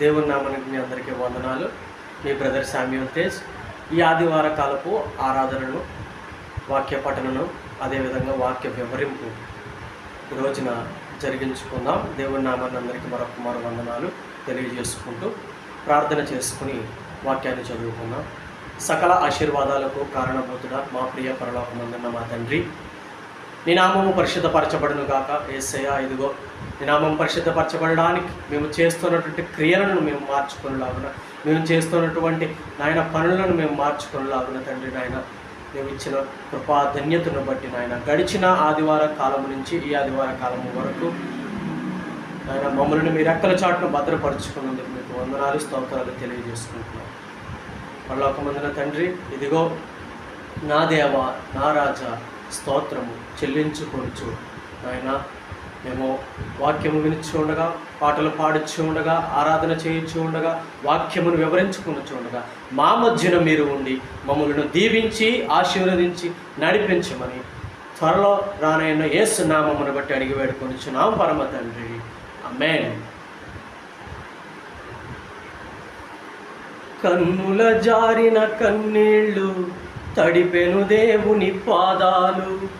దేవుని నామానికి మీ అందరికీ వందనాలు. మీ బ్రదర్ శామ్యూల్ తేజ్. ఈ ఆదివార కాలపు ఆరాధనను వాక్య పఠనను అదేవిధంగా వాక్య వివరింపు రోజున జరిగించుకుందాం. దేవుని నామాన్ని అందరికీ మరొక మరో వందనాలు తెలియజేసుకుంటూ ప్రార్థన చేసుకుని వాక్యాన్ని చదువుకుందాం. సకల ఆశీర్వాదాలకు కారణభూతుడ మా ప్రియ పరలోకమందున్న మా తండ్రి. నీ నామము పరిశుద్ధపరచబడును గాక ఏసయ్య ఇదిగో నామం పరిశుద్ధపరచబడడానికి మేము చేస్తున్నటువంటి క్రియలను మేము మార్చుకునేలాగున మేము చేస్తున్నటువంటి నాయన పనులను మేము మార్చుకునేలాగున తండ్రి నాయన మేము ఇచ్చిన కృపా ధన్యతను బట్టి నాయన గడిచిన ఆదివార కాలం నుంచి ఈ ఆదివార కాలం వరకు ఆయన మమ్మల్ని మీ రెక్కల చాటును భద్రపరుచుకున్నందుకు మీకు వందనాలు స్తోత్రాలు తెలియజేసుకుంటున్నాం. మందిన తండ్రి ఇదిగో నా దేవ నా రాజా స్తోత్రము చెల్లించుకోవచ్చు నాయన మేము వాక్యము వినిచి ఉండగా పాటలు పాడుచు ఉండగా ఆరాధన చేయించు ఉండగా వాక్యమును వివరించుకుని ఉండగా మా మధ్యన మీరు ఉండి మమ్మల్ని దీవించి ఆశీర్వదించి నడిపించమని త్వరలో రానైన ఏసు నామమును బట్టి అడిగి వేడుకొనిచున్నాం పరమ తండ్రి. అమేన్ కన్నుల జారిన కన్నీళ్ళు తడిపెను దేవుని పాదాలు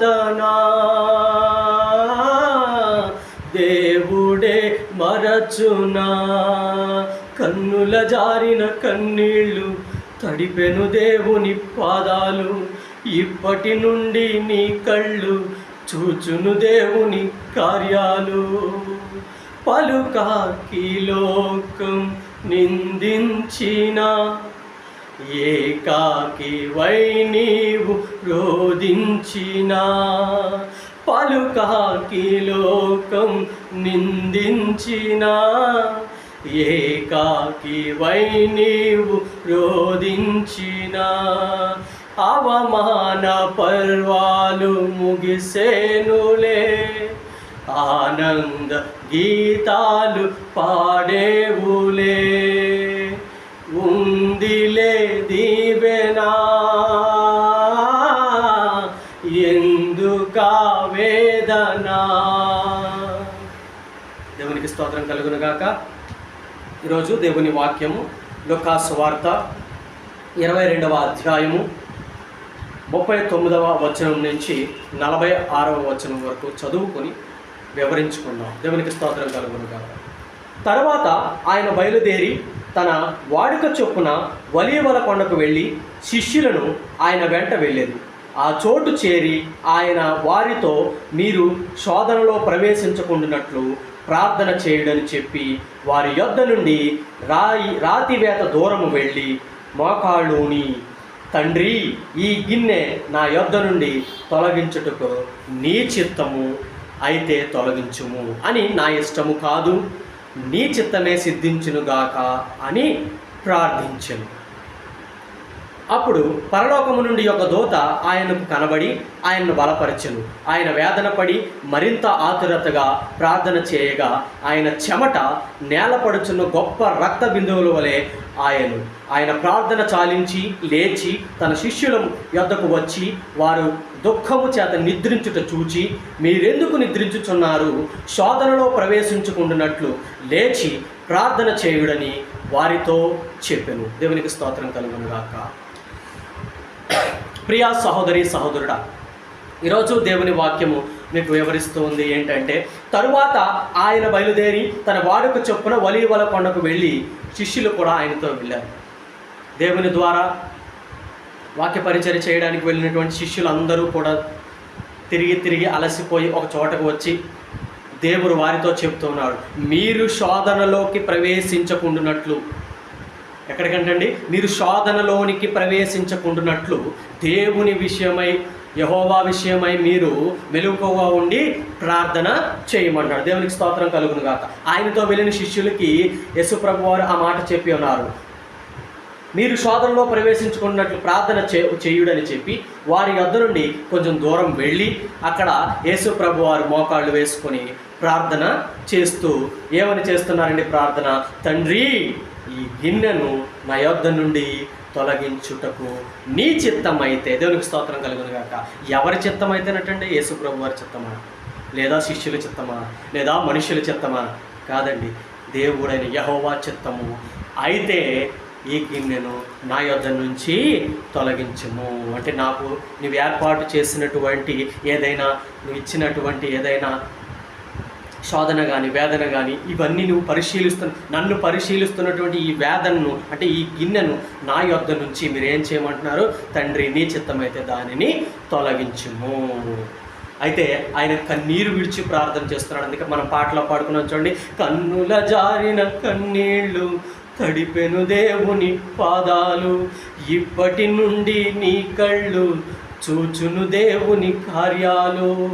ప్రార్థనా. దేవుడే మరచునా. కన్నుల జారిన కన్నీళ్ళు తడిపెను దేవుని పాదాలు. ఇప్పటి నుండి నీ కళ్ళు చూచును దేవుని కార్యాలు. పలుకాకి లోకం నిందించిన ఏకాకి వై నీవు రోధించిన పలుకాకి లోకం నిందించిన ఏకాకి వై నీవు రోధించిన అవమాన పర్వాలు ముగిసేనులే ఆనంద గీతాలు పాడేవులే. స్తోత్రం కలుగునుగాక ఈరోజు దేవుని వాక్యము లుకాసు వార్త ఇరవై రెండవ అధ్యాయము ముప్పై తొమ్మిదవ వచనం నుంచి నలభై ఆరవ వచనం వరకు చదువుకొని వివరించుకుందాం. దేవునికి స్తోత్రం కలుగునుగాక తర్వాత ఆయన బయలుదేరి తన వాడుక చొప్పున వలీవల కొండకు వెళ్ళి శిష్యులను ఆయన వెంట వెళ్ళేది ఆ చోటు చేరి ఆయన వారితో మీరు శోధనలో ప్రవేశించకుండానట్లు ప్రార్థన చేయడని చెప్పి వారి యొద్ద నుండి రాయి రాతివేత దూరము వెళ్ళి మోకాళ్ళుని తండ్రి ఈ గిన్నె నా యొద్ద నుండి తొలగించుటకు నీ చిత్తము అయితే తొలగించుము అని నా ఇష్టము కాదు నీ చిత్తమే సిద్ధించునుగాక అని ప్రార్థించను. అప్పుడు పరలోకము నుండి ఒక దూత ఆయనకు కనబడి ఆయన్ను బలపరచెను. ఆయన వేదన పడి మరింత ఆతురతగా ప్రార్థన చేయగా ఆయన చెమట నేలపడుచున్న గొప్ప రక్త బిందువుల వలె ఆయను. ఆయన ప్రార్థన చాలించి లేచి తన శిష్యుల యొద్దకు వచ్చి వారు దుఃఖము చేత నిద్రించుట చూచి మీరెందుకు నిద్రించుచున్నారు? శోధనలో ప్రవేశించుకుంటున్నట్లు లేచి ప్రార్థన చేయుడని వారితో చెప్పెను. దేవునికి స్తోత్రం కలుగునుగాక. ప్రియా సహోదరి సహోదరుడా ఈరోజు దేవుని వాక్యము మీకు వివరిస్తూ ఉంది ఏంటంటే తరువాత ఆయన బయలుదేరి తన వాడుక చొప్పున వలీవల కొండకు వెళ్ళి శిష్యులు కూడా ఆయనతో వెళ్ళారు. దేవుని ద్వారా వాక్య పరిచయం చేయడానికి వెళ్ళినటువంటి శిష్యులందరూ కూడా తిరిగి తిరిగి అలసిపోయి ఒక చోటకు వచ్చి దేవుడు వారితో చెప్తున్నాడు మీరు శోధనలోకి ప్రవేశించకుండానట్లు ఎక్కడికంటండి? మీరు శోధనలోనికి ప్రవేశించకుండానట్లు దేవుని విషయమై యహోవా విషయమై మీరు మెలుకుగా ఉండి ప్రార్థన చేయమంటాడు దేవునికి స్తోత్రం కలుగును గాక. ఆయనతో వెళ్ళిన శిష్యులకి యశుప్రభు వారు ఆ మాట చెప్పి ఉన్నారు. మీరు శోధనలో ప్రవేశించుకున్నట్లు ప్రార్థన చే చేయుడని చెప్పి వారి వద్ద నుండి కొంచెం దూరం వెళ్ళి అక్కడ యేసు ప్రభు వారు మోకాళ్ళు వేసుకొని ప్రార్థన చేస్తూ ఏమని చేస్తున్నారండి ప్రార్థన? తండ్రి ఈ గిన్నెను నా యొద్ద నుండి తొలగించుటకు నీ చిత్తం అయితే దేవునికి స్తోత్రం కలుగును గాక. ఎవరి చిత్తం అయితేనటండి యేసుప్రభు వారి చిత్తమా? లేదా శిష్యుల చిత్తమా? లేదా మనుషుల చిత్తమా? కాదండి. దేవుడైన యహోవా చిత్తము. అయితే ఈ గిన్నెను నా యొద్ద నుంచి తొలగించము. అంటే నాకు నువ్వు ఏర్పాటు చేసినటువంటి ఏదైనా నువ్వు ఇచ్చినటువంటి ఏదైనా శోధన కానీ వేదన కానీ ఇవన్నీ నువ్వు పరిశీలిస్తున్న నన్ను పరిశీలిస్తున్నటువంటి ఈ వేదనను అంటే ఈ గిన్నెను నా యొద్ద నుంచి మీరు ఏం చేయమంటున్నారు? తండ్రి నీ చిత్తమైతే దానిని తొలగించుము. అయితే ఆయన కన్నీరు విడిచి ప్రార్థన చేస్తున్నాడు. అందుకే మనం పాటలో పాడుకున్నాం చూడండి. కన్నుల జారిన కన్నీళ్ళు తడిపెను దేవుని పాదాలు. ఇప్పటి నుండి నీ కళ్ళు చూచును దేవుని కార్యాలు.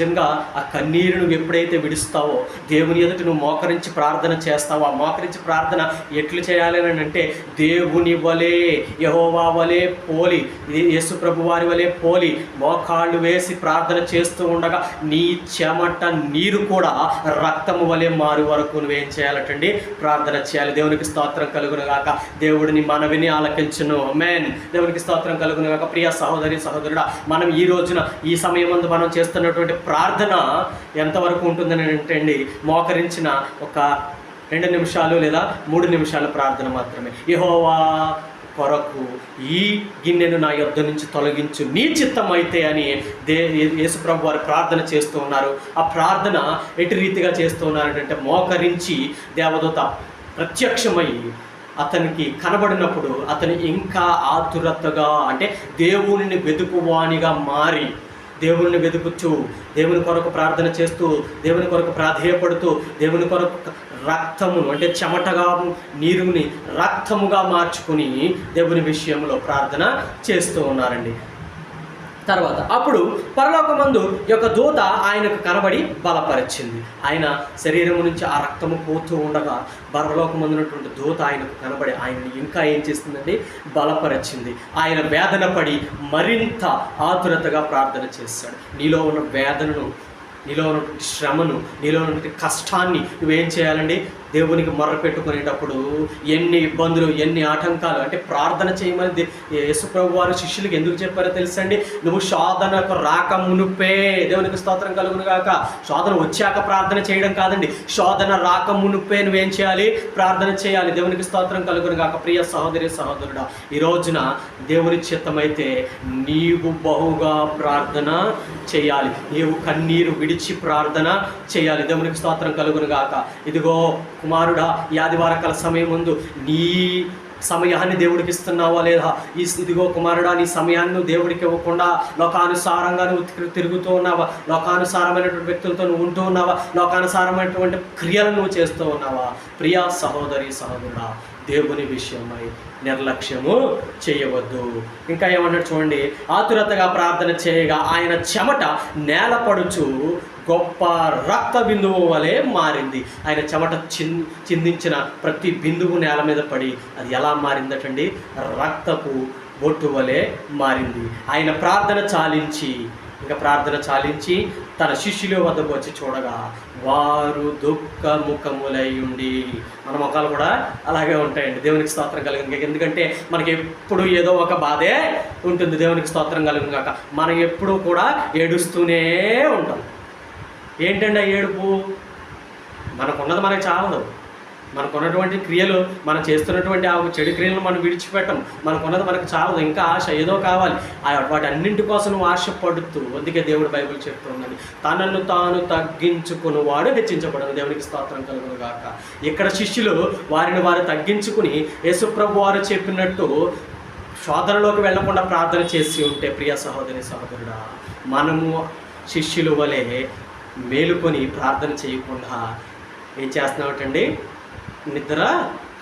నిజంగా ఆ కన్నీరు నువ్వు ఎప్పుడైతే విడుస్తావో దేవుని ఎదుట నువ్వు మోకరించి ప్రార్థన చేస్తావో ఆ మోకరించి ప్రార్థన ఎట్లు చేయాలి అని అంటే దేవుని వలే యహోవా వలే పోలి ఇది యేసు ప్రభు వారి వలే పోలి మోకాళ్ళు వేసి ప్రార్థన చేస్తూ ఉండగా నీ చెమట నీరు కూడా రక్తము వలె మారు వరకు నువ్వేం చేయాలటండి ప్రార్థన చేయాలి. దేవునికి స్తోత్రం కలుగును గాక. దేవుడిని మనవిని ఆలకించును. మేన్ దేవునికి స్తోత్రం కలుగును గాక. ప్రియ సహోదరి సహోదరుడా మనం ఈ రోజున ఈ సమయం మనం చేస్తున్నటువంటి ప్రార్థన ఎంతవరకు ఉంటుందని అంటే అండి మోకరించిన ఒక రెండు నిమిషాలు లేదా మూడు నిమిషాల ప్రార్థన మాత్రమే. యహోవా కొరకు ఈ గిన్నెను నా యొద్ధ నుంచి తొలగించు నీ చిత్తం అయితే అని దే యేసుప్రభు వారు ప్రార్థన చేస్తూ ఉన్నారు. ఆ ప్రార్థన ఎటు రీతిగా చేస్తూ ఉన్నారంటే మోకరించి దేవదూత ప్రత్యక్షమై అతనికి కనబడినప్పుడు అతను ఇంకా ఆతురతగా అంటే దేవుని వెతుకువానిగా మారి దేవుణ్ణి వెతుకుచ్చు దేవుని కొరకు ప్రార్థన చేస్తూ దేవుని కొరకు ప్రాధేయపడుతూ దేవుని కొరకు రక్తమును అంటే చెమటగా నీరుని రక్తముగా మార్చుకుని దేవుని విషయంలో ప్రార్థన చేస్తూ ఉన్నారండి. తర్వాత. అప్పుడు పరలోకమందు యొక్క దూత ఆయనకు కనబడి బలపరిచింది. ఆయన శరీరం నుంచి ఆ రక్తము పోతూ ఉండగా పరలోకమందునటువంటి దూత ఆయనకు కనబడి ఆయనని ఇంకా ఏం చేస్తుందండి? బలపరిచింది. ఆయన వేదన పడి మరింత ఆతురతగా ప్రార్థన చేస్తాడు. నీలో ఉన్న వేదనను నీలో ఉన్నటువంటి శ్రమను నీలో ఉన్నటువంటి కష్టాన్ని నువ్వేం చేయాలండి? దేవునికి మొర్ర పెట్టుకునేటప్పుడు ఎన్ని ఇబ్బందులు ఎన్ని ఆటంకాలు అంటే ప్రార్థన చేయమని దే- యేసుప్రభు వారు శిష్యులకు ఎందుకు చెప్పారో తెలుసండి? నువ్వు శోధనకు రాక మునుపే దేవునికి స్తోత్రం కలుగును కాక శోధన వచ్చాక ప్రార్థన చేయడం కాదండి. శోధన రాక మునుపే నువ్వేం చేయాలి? ప్రార్థన చేయాలి. దేవునికి స్తోత్రం కలుగును కాక ప్రియ సహోదరి సహోదరుడా ఈ రోజున దేవుని చిత్తమైతే నీవు బహుగా ప్రార్థన చేయాలి. నీవు కన్నీరు విడిచి ప్రార్థన చేయాలి. దేవునికి స్తోత్రం కలుగును గాక. ఇదిగో కుమారుడా ఈ ఆదివారకాల సమయం ముందు నీ సమయాన్ని దేవుడికి ఇస్తున్నావా లేదా? ఈ ఇదిగో కుమారుడా నీ సమయాన్ని నువ్వు దేవుడికి ఇవ్వకుండా లోకానుసారంగా నువ్వు తిరుగుతూ ఉన్నావా? లోకానుసారమైనటువంటి వ్యక్తులతో నువ్వు ఉంటూ ఉన్నావా? లోకానుసారమైనటువంటి క్రియలు నువ్వు చేస్తూ ఉన్నావా? ప్రియా సహోదరి సహోదరుడా దేవుని విషయమై నిర్లక్ష్యము చేయవద్దు. ఇంకా ఏమన్నాడు చూడండి ఆతురతగా ప్రార్థన చేయగా ఆయన చెమట నేలపడుచు గొప్ప రక్త బిందువు వలె మారింది. ఆయన చెమట చిన్ చిందించిన ప్రతి బిందువు నేల మీద పడి అది ఎలా మారిందటండి? రక్తపు బొట్టు వలె మారింది. ఆయన ప్రార్థన చాలించి ఇంకా ప్రార్థన చాలించి తన శిష్యుల వద్దకు వచ్చి చూడగా వారు దుఃఖ ముఖములై ఉండి మన ముఖాలు కూడా అలాగే ఉంటాయండి. దేవునికి స్తోత్రం కలిగింది ఎందుకంటే మనకి ఎప్పుడు ఏదో ఒక బాధే ఉంటుంది. దేవునికి స్తోత్రం కలిగిన కాక మనం ఎప్పుడూ కూడా ఏడుస్తూనే ఉంటాం. ఏంటండి ఆ ఏడుపు? మనకున్నది మనకి చాలదు. మనకున్నటువంటి క్రియలు మనం చేస్తున్నటువంటి ఆ చెడు క్రియలను మనం విడిచిపెట్టం. మనకున్నది మనకు చాలదు. ఇంకా ఆశ ఏదో కావాలి. ఆ వాటి అన్నింటి కోసం ఆశ పడుతూ అందుకే దేవుడు బైబిల్ చెప్తున్నది తనను తాను తగ్గించుకుని వాడు హెచ్చించబడను. దేవునికి స్తోత్రం కలుగును గాక. ఇక్కడ శిష్యులు వారిని వారు తగ్గించుకుని యేసుప్రభు వారు చెప్పినట్టు శోధనలోకి వెళ్ళకుండా ప్రార్థన చేసి ఉంటే ప్రియ సహోదరి సహోదరుడా మనము శిష్యులు వలె మేలుకొని ప్రార్థన చేయకుండా ఏం చేస్తున్నామటండి నిద్ర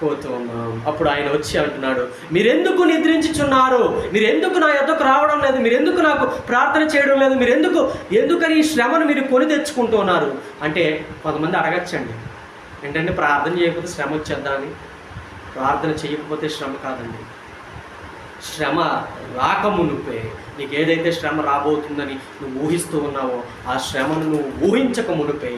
పోతున్నాం అప్పుడు ఆయన వచ్చి అంటున్నాడు మీరెందుకు నిద్రించుచున్నారు? మీరెందుకు నా యొద్దకు రావడం లేదు? మీరెందుకు నాకు ప్రార్థన చేయడం లేదు? మీరెందుకు ఎందుకని ఈ శ్రమను మీరు కొని తెచ్చుకుంటూ ఉన్నారు అంటే కొంతమంది అడగచ్చండి. ఏంటంటే ప్రార్థన చేయకపోతే శ్రమ వచ్చేద్దామని ప్రార్థన చేయకపోతే శ్రమ కాదండి. శ్రమ రాకమునుపే నీకు ఏదైతే శ్రమ రాబోతుందని నువ్వు ఊహిస్తూ ఉన్నావో ఆ శ్రమను నువ్వు ఊహించక మునిపే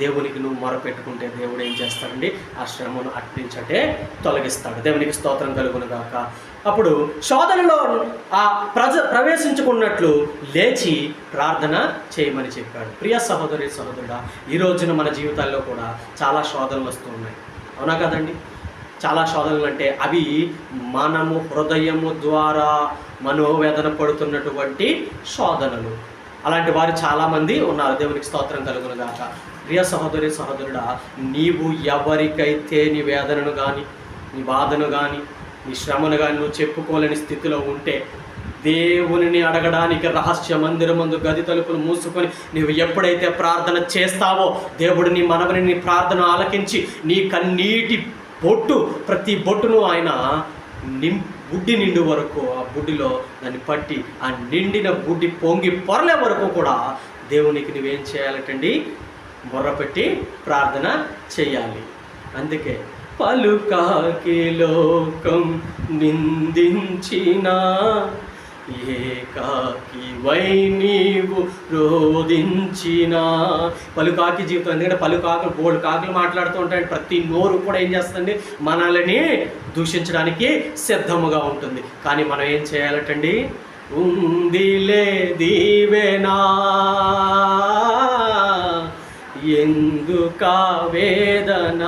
దేవునికి నువ్వు మొరపెట్టుకుంటే దేవుడు ఏం చేస్తాడండి? ఆ శ్రమను అట్టించటే తొలగిస్తాడు. దేవునికి స్తోత్రం కలుగును గాక. అప్పుడు శోధనలో ఆ ప్రజ ప్రవేశించుకున్నట్లు లేచి ప్రార్థన చేయమని చెప్పాడు. ప్రియ సహోదరి సహోదరుడా ఈ రోజున మన జీవితాల్లో కూడా చాలా శోధనలు వస్తూ ఉన్నాయి. అవునా కదండి? చాలా శోధనలు అంటే అవి మనము హృదయము ద్వారా మనోవేదన పడుతున్నటువంటి శోధనలు. అలాంటి వారు చాలామంది ఉన్నారు. దేవునికి స్తోత్రం కలుగును గాక. ప్రియ సహోదరి సహోదరుడా నీవు ఎవరికైతే నీ వేదనను కానీ నీ బాధను కానీ నీ శ్రమను కానీ నువ్వు చెప్పుకోలేని స్థితిలో ఉంటే దేవునిని అడగడానికి రహస్య మందిరమందు గది తలుపులు మూసుకొని నువ్వు ఎప్పుడైతే ప్రార్థన చేస్తావో దేవుడు నీ మనవని నీ ప్రార్థన ఆలకించి నీ కన్నీటి బొట్టు ప్రతి బొట్టును ఆయన నిం బుడ్డి నిండు వరకు ఆ బుడ్డిలో దాన్ని పట్టి ఆ నిండిన బుడ్డి పొంగి పొరలే వరకు కూడా దేవునికి నువ్వేం చేయాలటండి? బొర్రపెట్టి ప్రార్థన చేయాలి. అందుకే పలుకాకి లోకం నిందించిన ఏకాకి వై నీవు రోధించిన. పలుకాకి జీవితం ఎందుకంటే పలుకాకులు బోల్డ్ కాకులు మాట్లాడుతూ ఉంటాయి ప్రతి నోరు కూడా ఏం చేస్తుంది? మనల్ని దూషించడానికి సిద్ధముగా ఉంటుంది. కానీ మనం ఏం చేయాలటండి? ఉందిలే దీవెనా. ఎందుక వేదన?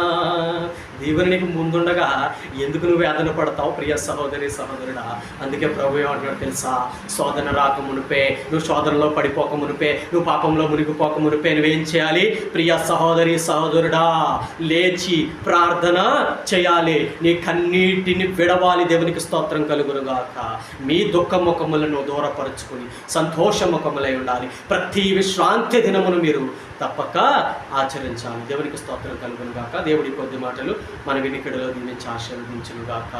దేవుని నీకు ముందుండగా ఎందుకు నువ్వు వేదన పడతావు ప్రియ సహోదరి సహోదరుడా? అందుకే ప్రభు ఏమంటున్నాడు తెలుసా? శోధన రాక మునిపే నువ్వు శోధనలో పడిపోక మునిపే నువ్వు పాపంలో మునిగిపోక మునిపే నువ్వేం చేయాలి? ప్రియ సహోదరి సహోదరుడా లేచి ప్రార్థన చేయాలి. నీ కన్నీటిని విడవాలి. దేవునికి స్తోత్రం కలుగునుగాక మీ దుఃఖ ముఖములను దూరపరుచుకుని సంతోష ముఖములై ఉండాలి. ప్రతి విశ్రాంతి దినమును మీరు తప్పక ఆచరించాలి. దేవునికి స్తోత్రం కలుగును గాక. దేవుడి కొద్ది మాటలు మన వినికిడిలో దీవించి ఆశీర్వదించును గాక.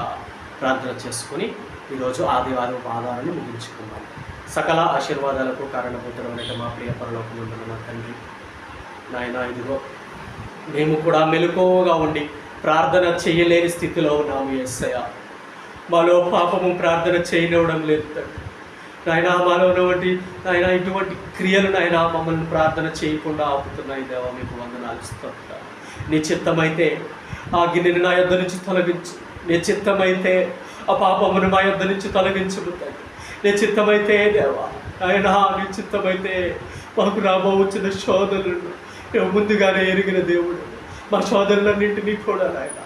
ప్రార్థన చేసుకుని ఈరోజు ఆదివారం ఆధారాన్ని ముగించుకుందాం. సకల ఆశీర్వాదాలకు కారణభూతమైన మా ప్రియ పరలోకముందున నా తండ్రి నాయన ఇదిగో మేము కూడా మెలకువగా ఉండి ప్రార్థన చేయలేని స్థితిలో ఉన్నాము ఎస్సయ్య మాలో పాపము ప్రార్థన చేయనివ్వడం లేదు తండ్రి. నాయన మాలో ఉన్నటువంటి ఆయన ఇటువంటి క్రియలు నాయన మమ్మల్ని ప్రార్థన చేయకుండా ఆపుతున్నాయి దేవా మీకు వందనాలు స్తోత్రాలు. నీ చిత్తమైతే ఆ గిన్నెని నా యొద్ద నుంచి తొలగించు. నీ చిత్తమైతే ఆ పాపమును మా యొద్ద నుంచి తొలగించుకుంటాయి నీ చిత్తమైతే దేవా ఆయన నీ చిత్తమైతే మాకు రాబోవచ్చిన శోధనలను నువ్వు ముందుగానే ఎరిగిన దేవుడు. మా శోధనలన్నింటినీ కూడా నాయన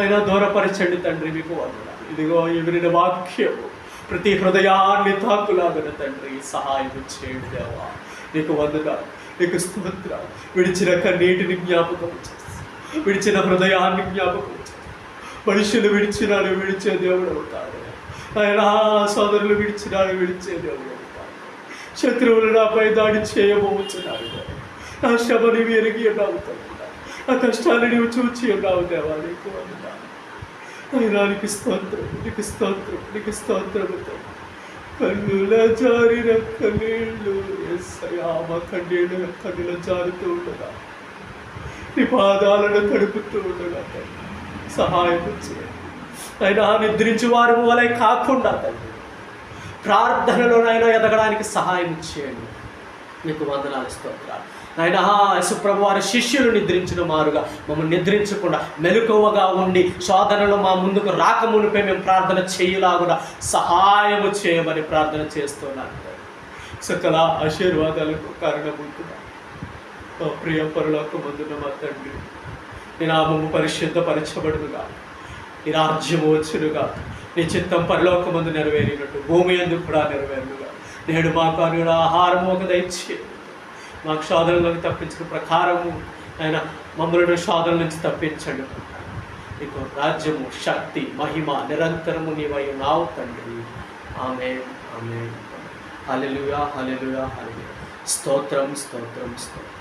ఆయన దూరపరచండి తండ్రి మీకు వందనాలు. ఇదిగో ఎవరిన వాక్యము. ప్రతి హృదయాన్ని తాకులాగిన తండ్రి సహాయం చేయండి దేవా నీకు వందనాలు నీకు స్తోత్ర విడిచిన కన్నీటిని జ్ఞాపకం చేసి విడిచిన హృదయాన్ని జ్ఞాపకం చేసి మనుషులు విడిచినాడు విడిచే దేవుడు అవుతాడు. ఆయన సోదరులు విడిచినాడు విడిచే దేవుడు అవుతాడు. శత్రువులు నాపై దాడి చేయబోచున్నాడు నా శ్రమని ఎరిగి ఉన్నావు ఆ కష్టాన్ని నీవు చూచి ఉన్నావు దేవా నీకు వందనాలు అయినా నీకు స్తోత్రం నీకు స్తోత్రం నీకు స్తోత్రము కన్నుల జారిన కన్నీళ్ళు ఎస్సయా కన్నీళ్ళు కన్నుల జారుతూ ఉండగా. నీ పాదాలను తడుపుతూ ఉండగా సహాయం చేయండి అయినా నిద్రించి వారు వలె కాకుండా తండ్రి ప్రార్థనలోనైనా ఎదగడానికి సహాయం చేయండి మీకు వందనాలు స్తోత్రాలు. ఆయన యశుప్రభు వారి శిష్యులు నిద్రించిన మారుగా. మమ్మల్ని నిద్రించకుండా మెలకువగా ఉండి శోధనలు మా ముందుకు రాకమునిపై మేము ప్రార్థన చేయలాగున సహాయము చేయమని ప్రార్థన చేస్తున్నాను. సకల ఆశీర్వాదాలకు కారణమవుతున్నా. మా ప్రియ పరులకు ముందున మా తండ్రి నీ నామము పరిశుద్ధపరచబడునుగా. నీ రాజ్యము వచ్చునుగా. నీ చిత్తం పరలోకమందు నెరవేరినట్టు భూమి ఎందుకు కూడా నెరవేరునుగా. నేడు మాకు అనుగుణ ఆహారము ఒక దయచే మాకు శోధనలోకి తప్పించిన ప్రకారము ఆయన మమ్మల్ని శోధన నుంచి తప్పించండి. నీకు రాజ్యము శక్తి మహిమ నిరంతరము నీవై ఉన్నావు తండ్రి. ఆమె ఆమె హలెలుయా హలెలుయా హలెలుయా స్తోత్రం స్తోత్రం స్తోత్రం.